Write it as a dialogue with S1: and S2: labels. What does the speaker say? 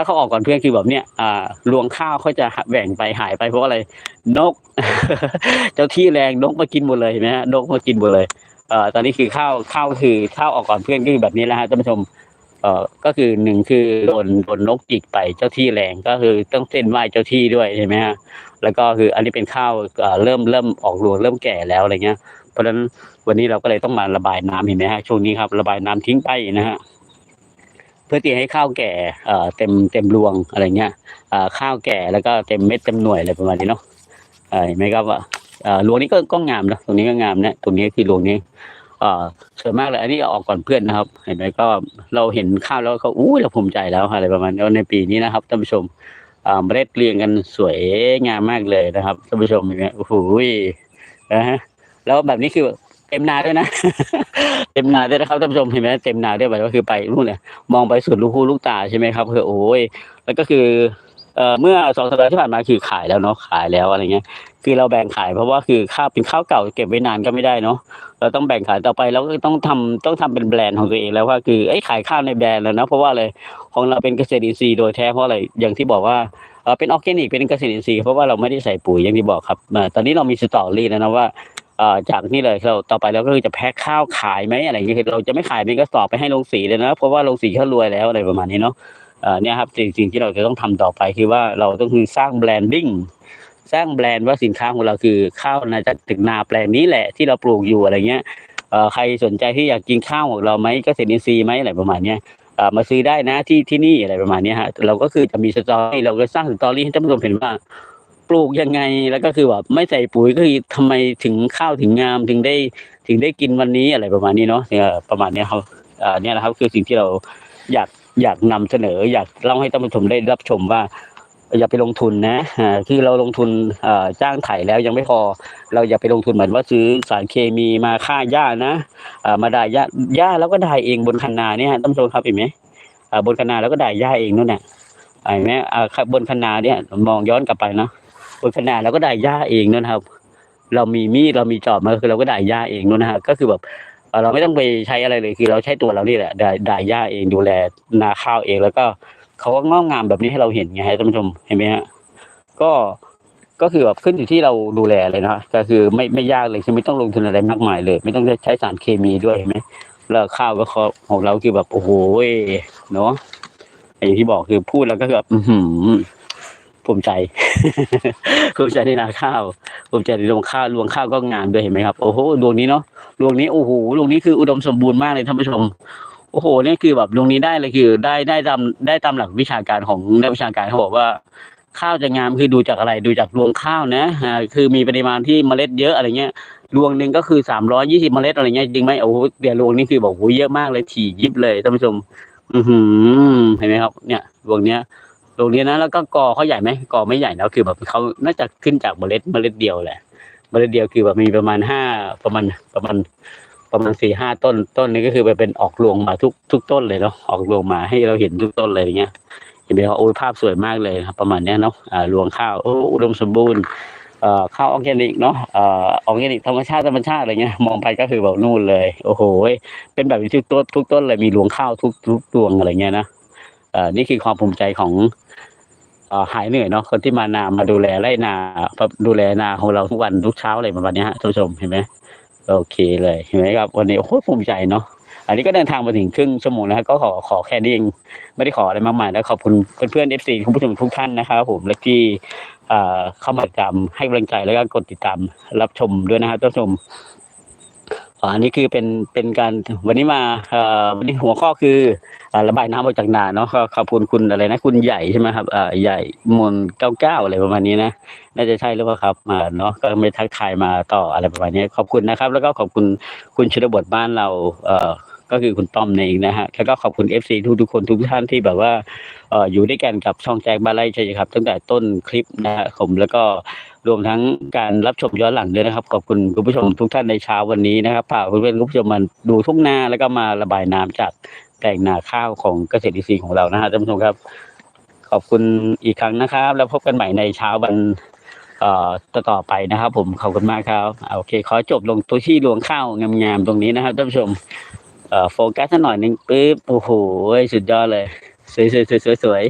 S1: าเขาออกก่อนเพื่อนคือแบบเนี้ยอ่ารวงข้าวเขาจะแบ่งไปหายไปเพราะอะไร นก เจ้าที่แรงนกมากินหมดเลยเห็นไหมฮะนกมากินหมดเลยเอ่อตอนนี้คือข้าวข้าวคือข้าวออกก่อนเพื่อนก็คือแบบนี้แหละฮะท่านผู้ชมเอ่อก็คือหนึ่งคือโดนโดนนกจิกไปเจ้าที่แรงก็คือต้องเส้นไหว้เจ้าที่ด้วยใช่ไหมฮะแล้วก็คืออันนี้เป็นข้าวเอ่อเริ่มเริ่มออกรวงเริ่มแก่แล้วอะไรเงี้ย เพราะฉะนั้นวันนี้เราก็เลยต้องมาระบายน้ำเห็นไหมฮะช่วงนี้ครับระบายน้ำทิ้งไปนะฮะ พื่อที่ให้ข้าวแก่เต็มเต็มรวงอะไรเงี้ยข้าวแก่แล้วก็เต็มเม็ดเต็มหน่วยอะไรประมาณนี้เนาะเอ่อเห็นไหมครับว่ารวงนี้ก็ก็งามนะตรงนี้ก็งามนะตรงนี้คือรวงนี้เอ่อสวยมากเลย อันนี้ออกก่อนเพื่อนนะครับ เห็นไหมก็เราเห็นข้าวแล้วก็อู้เราภูมิใจแล้วอะไรประมาณนี้ในปีนี้นะครับท่านผู้ชมเมล็ดเรียงกันสวยงามมากเลยนะครับท่านผู้ชมเห็นไหมโอ้โหนะฮะแล้วแบบนี้คือ เต็มนาด้วยนะ เต็มนาด้วยนะครับท่านผู้ชมเห็นไหมเต็มนาด้วยแบบก็คือไปนู่นเนี่ยมองไปสุดลูกหูลูกตาใช่ไหมครับคือโอ้ยแล้วก็คือเอ่อเมื่อสองสัปดาห์ที่ผ่านมาคือขายแล้วเนาะขายแล้วอะไรเงี้ย คือเราแบ่งขายเพราะว่าคือข้าวเป็นข้าวเก่าเก็บไว้นานก็ไม่ได้เนาะเราต้องแบ่งขายต่อไปเราก็ต้องทำต้องทำเป็นแบรนด์ของตัวเองแล้วว่าคือไอ้ขายข้าวในแบรนด์แล้วนะเพราะว่าอะไรของเราเป็นเกษตรอินทรีย์โดยแท้เพราะอะไรอย่างที่บอกว่าเป็นออร์แกนิกเป็นเกษตรอินทรีย์เพราะว่าเราไม่ได้ใส่ปุ๋ยอย่างที่บอกครับตอนนี้เรามีสตอรี่แล้วนะว่า จากนี่เลยเราต่อไปเราก็คือจะแพ็คข้าวขายไหมอะไรอย่างเงี้ยเราจะไม่ขายเป็นกระสอบไปให้โรงสีเลยนะเพราะว่าโรงสีเขารวยแล้วอะไรประมาณนี้เนาะเอ่อเนี่ยครับสิ่งสิ่งที่เราจะต้องทำต่อไปคือว่าเราต้องคือสร้างแบรนดิ้งสร้างแบรนด์ว่าสินค้าของเราคือข้าวนาจากตึกนาแปลงนี้แหละที่เราปลูกอยู่อะไรเงี้ยเอ่อใครสนใจที่อยากกินข้าวของเราไหมเกษตรอินทรีย์ไหมอะไรประมาณเนี้ยเอ่อมาซื้อได้นะที่ที่นี่อะไรประมาณนี้ฮะเราก็คือจะมีสตอรี่เราก็สร้างสตอรี่ให้ท่านผู้ชมเห็นว่า ปลูกยังไงแล้วก็คือแบบไม่ใส่ปุ๋ยก็คือทำไมถึงข้าวถึงงามถึงได้ถึงได้กินวันนี้อะไรประมาณนี้เนาะเนี่ยประมาณเนี้ยครับอ่าเนี่ยนะครับ คือสิ่งที่เราอยากอยากนำเสนอ อยากเล่าให้ท่านผู้ชมได้รับชมว่า อย่าไปลงทุนนะอ่าคือเราลงทุนอ่อจ้างไถแล้วยังไม่พอ เราอย่าไปลงทุนเหมือนว่าซื้อสารเคมีมาฆ่าหญ้านะอ่ามาด่าหญ้าหญ้าแล้วก็ด่าเองบนคันนาเนี่ยท่านผู้ชมครับเห็นไหมอ่าบนคันนาแล้วก็ด่าหญ้าเองนู่นน่ะอ่าเห็นไหมอ่าบนคันนาเนี่ยมองย้อนกลับไปเนาะ บนขนาดเราก็ได้หญ้าเองนั่นครับ เรามีมีดเรามีจอบมาคือเราก็ได้หญ้าเองนู่นนะฮะก็คือแบบเราไม่ต้องไปใช้อะไรเลยคือเราใช้ตัวเรานี่แหละได้ได้หญ้าเองดูแลนาข้าวเองแล้วก็เขาก็งอกงามแบบนี้ให้เราเห็นไงฮะท่านผู้ชมเห็นไหมฮะก็ก็คือแบบขึ้นอยู่ที่เราดูแลเลยนะก็คือไม่ไม่ยากเลยคือไม่ต้องลงทุนอะไรมากมายเลย ไม่ต้องใช้สารเคมีด้วยเห็นไหมแล้วข้าวก็ของเราคือแบบโอ้โหเนาะอย่างที่บอกคือพูดแล้วก็แบบอื ภูมิใจภูมิใจในนาข้าวภูมิใจในรวงข้าวรวงข้าวก็งามด้วยเห็นไหมครับโอ้โหดวงนี้เนาะดวงนี้โอ้โหดวงนี้คืออุดมสมบูรณ์มากเลยท่านผู้ชมโอ้โหนี่คือแบบดวงนี้ได้เลยคือ ได้ได้ตามได้ตามหลักวิชาการของนักวิชาการเขาบอกว่า ข้าวจะงามคือดูจากอะไรดูจากรวงข้าวนะอ่าคือมีปริมาณที่เมล็ดเยอะอะไรเงี้ยรวงหนึ่งก็คือสามร้อยี่สิบเมล็ดอะไรเงี้ยจริงไหมโอ้โหเดี๋ยวรวงนี้คือบอกโอ้โหเยอะมากเลยถี่ยิบเลยท่านผู้ชมอือหือเห็นไหมครับ เนี่ยรวงเนี้ย รงเนี้ยนะแล้วก็กอเขาใหญ่ไหมกอไม่ใหญ่แล้วคือแบบเขาน่าจะขึ้นจากเมล็ดเมล็ดเดียวแหละเมล็ดเดียวคือแบบมีประมาณห้าประมาณประมาณประมาณสี่ห้าต้นต้นนี้ก็คือไปเป็นออกรวงมาทุกทุกต้นเลยเนาะออกรวงมาให้เราเห็นทุกต้นเลยอย่างเงี้ยเห็นไหมครับโอ้ยภาพสวยมากเลยครับประมาณเนี้ยเนาะอ่ารวงข้าวโอ้อุดมสมบูรณ์เอ่อข้าวออร์แกนิกเนาะเอ่อออร์แกนิกธรรมชาติธรรมชาติอะไรเงี้ยมองไปก็คือแบบนู่นเลย โอ้โหเป็นแบบทุกต้นทุกต้นเลยมีรวงข้าวทุกทุกรวงอะไรเงี้ยนะ นี่คือความภูมิใจของหายเหนื่อยเนาะคนที่มานามาดูแลไร่นาดูแลนาของเราทุกวันทุกเช้าอะไรประมาณนี้ฮะท่านผู้ชมเห็นไหมโอเคเลยเห็นไหมครับ วันนี้โอ้โหภูมิใจเนาะอันนี้ก็เดินทางมาถึงครึ่งชั่วโมงแล้วครับก็ขอขอแค่นี้เองไม่ได้ขออะไรมากมายแล้วขอบคุณเพื่อนๆเอฟซีคุณผู้ชมทุกท่านนะครับผมและที่เอ่อเข้ามาติดตามให้กำลังใจแล้วก็กดติดตามรับชมด้วยนะครับท่านผู้ชม อ่าอันนี้คือเป็นเป็นการวันนี้มาเอ่อวันนี้หัวข้อคืออ่าระบายน้ำออกจากนาเนาะก็ขอบคุณคุณอะไรนะคุณใหญ่ใช่ไหมครับอ่าใหญ่มนเก้าเก้าอะไรประมาณนี้นะน่าจะใช่หรือเปล่าครับมาเนาะก็ไม่ทักทายมาต่ออะไรประมาณนี้ ขอบคุณนะครับ แล้วก็ขอบคุณคุณชนบทบ้านเราเอ่อ ก็คือคุณต้อมเองนะฮะแล้วก็ขอบคุณเอฟซีทุกทุกๆคนทุกท่านที่แบบว่าเอ่ออยู่ด้วยกันกับช่องแจ็คบาไลใช่ไหมครับ ตั้งแต่ต้นคลิปนะฮะผมแล้วก็รวมทั้งการรับชมย้อนหลังด้วยนะครับ ขอบคุณคุณผู้ชมทุกท่านในเช้าวันนี้นะครับพาเพื่อนๆคุณผู้ชมมาดูทุ่งนาแล้วก็มาระบายน้ำจากแปลงนาข้าวของเกษตรอินทรีย์ของเรานะฮะท่านผู้ชมครับ ขอบคุณอีกครั้งนะครับ แล้วพบกันใหม่ในเช้าวันต่อต่อไปนะครับ ผมขอบคุณมากครับอ่าโอเค ขอจบลงตัวที่รวงข้าวงามๆตรงนี้นะครับท่านผู้ชม โฟกัสสักหน่อยหนึ่งปึ๊บโอ้โหสุดยอดเลย สวยสวยสวยสวย